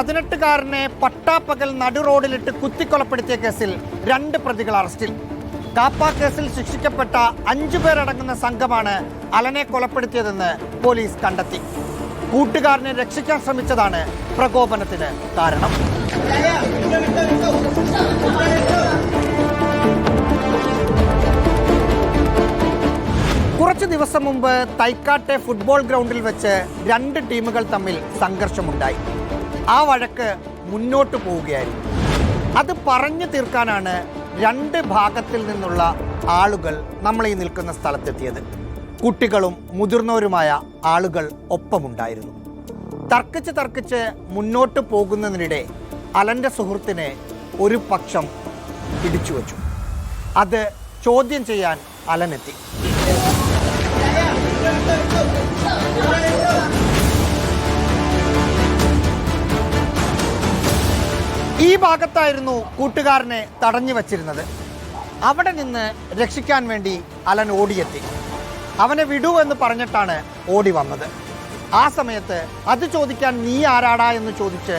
പതിനെട്ടുകാരനെ പട്ടാപ്പകൽ നടു റോഡിലിട്ട് കുത്തിക്കൊലപ്പെടുത്തിയ കേസിൽ രണ്ട് പ്രതികൾ അറസ്റ്റിൽ. കാപ്പ കേസിൽ ശിക്ഷിക്കപ്പെട്ട അഞ്ചു പേരടങ്ങുന്ന സംഘമാണ് അലനെ കൊലപ്പെടുത്തിയതെന്ന് പോലീസ് കണ്ടെത്തി. കൂട്ടുകാരനെ രക്ഷിക്കാൻ ശ്രമിച്ചതാണ് പ്രകോപനത്തിന് കാരണം. കുറച്ച് ദിവസം മുമ്പ് തൈക്കാട്ടെ ഫുട്ബോൾ ഗ്രൗണ്ടിൽ വെച്ച് രണ്ട് ടീമുകൾ തമ്മിൽ സംഘർഷമുണ്ടായി. ആ വഴക്ക് മുന്നോട്ട് പോവുകയായിരുന്നു. അത് പറഞ്ഞു തീർക്കാനാണ് രണ്ട് ഭാഗത്തിൽ നിന്നുള്ള ആളുകൾ നമ്മൾ ഈ നിൽക്കുന്ന സ്ഥലത്തെത്തിയത്. കുട്ടികളും മുതിർന്നവരുമായ ആളുകൾ ഒപ്പമുണ്ടായിരുന്നു. തർക്കിച്ച് തർക്കിച്ച് മുന്നോട്ട് പോകുന്നതിനിടെ അലന്റെ സുഹൃത്തിനെ ഒരു പക്ഷം പിടിച്ചു വച്ചു അത് ചോദ്യം ചെയ്യാൻ അലനെത്തി ഈ ഭാഗത്തായിരുന്നു കൂട്ടുകാരനെ തടഞ്ഞു വച്ചിരുന്നത്. അവിടെ നിന്ന് രക്ഷിക്കാൻ വേണ്ടി അലൻ ഓടിയെത്തി. അവനെ വിടൂ എന്ന് പറഞ്ഞിട്ടാണ് ഓടി വന്നത്. ആ സമയത്ത് അത് ചോദിക്കാൻ നീ ആരാടാ എന്ന് ചോദിച്ച്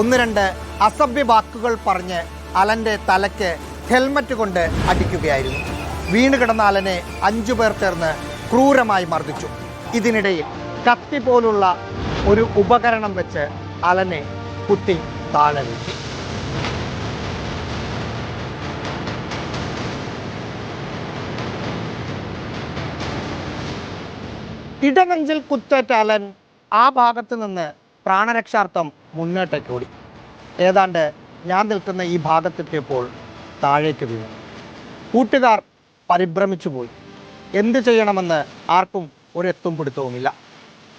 ഒന്ന് രണ്ട് അസഭ്യ വാക്കുകൾ പറഞ്ഞ് അലന്റെ തലയ്ക്ക് ഹെൽമറ്റ് കൊണ്ട് അടിക്കുകയായിരുന്നു. വീണ് കിടന്ന അലനെ അഞ്ചു പേർ ചേർന്ന് ക്രൂരമായി മർദ്ദിച്ചു. ഇതിനിടയിൽ കത്തി പോലുള്ള ഒരു ഉപകരണം വെച്ച് അലനെ കുത്തി താഴെ വീഴ്ത്തി. ഇടനെഞ്ചിൽ കുത്തേറ്റ അലൻ ആ ഭാഗത്ത് നിന്ന് പ്രാണരക്ഷാർത്ഥം മുന്നോട്ടേക്ക് ഓടി ഏതാണ്ട് ഞാൻ നിൽക്കുന്ന ഈ ഭാഗത്തെത്തിയപ്പോൾ താഴേക്ക് വീണു. കൂട്ടുകാർ പരിഭ്രമിച്ചു പോയി. എന്ത് ചെയ്യണമെന്ന് ആർക്കും ഒരെത്തും പിടുത്തവുമില്ല.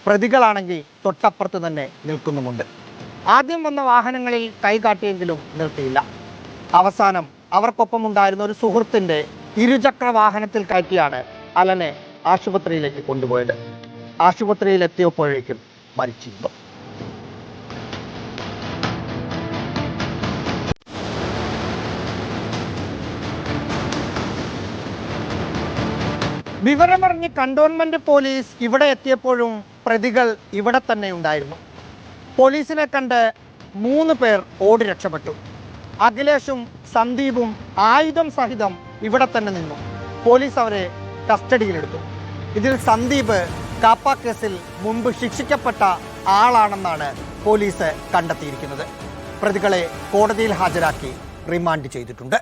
പ്രതികളാണെങ്കിൽ തൊട്ടപ്പുറത്ത് തന്നെ നിൽക്കുന്നുമുണ്ട്. ആദ്യം വന്ന വാഹനങ്ങളിൽ കൈ കാട്ടിയെങ്കിലും നിർത്തിയില്ല. അവസാനം അവർക്കൊപ്പം ഉണ്ടായിരുന്ന ഒരു സുഹൃത്തിന്റെ ഇരുചക്ര വാഹനത്തിൽ കയറ്റിയാണ് അലനെ ആശുപത്രിയിലേക്ക് കൊണ്ടുപോയത്. ആശുപത്രിയിൽ എത്തിയപ്പോഴേക്കും മരിച്ചിരുന്നു. വിവരമറിഞ്ഞ് കണ്ടോൺമെന്റ് പോലീസ് ഇവിടെ എത്തിയപ്പോഴും പ്രതികൾ ഇവിടെ തന്നെ ഉണ്ടായിരുന്നു. പോലീസിനെ കണ്ട് മൂന്ന് പേർ ഓടി രക്ഷപ്പെട്ടു. അഖിലേഷും സന്ദീപും ആയുധം സഹിതം ഇവിടെ തന്നെ നിന്നു. പോലീസ് അവരെ കസ്റ്റഡിയിലെടുത്തു. ഇതിൽ സന്ദീപ് കാപ്പ കേസിൽ മുമ്പ് ശിക്ഷിക്കപ്പെട്ട ആളാണെന്നാണ് പോലീസ് കണ്ടെത്തിയിരിക്കുന്നത്. പ്രതികളെ കോടതിയിൽ ഹാജരാക്കി റിമാൻഡ് ചെയ്തിട്ടുണ്ട്.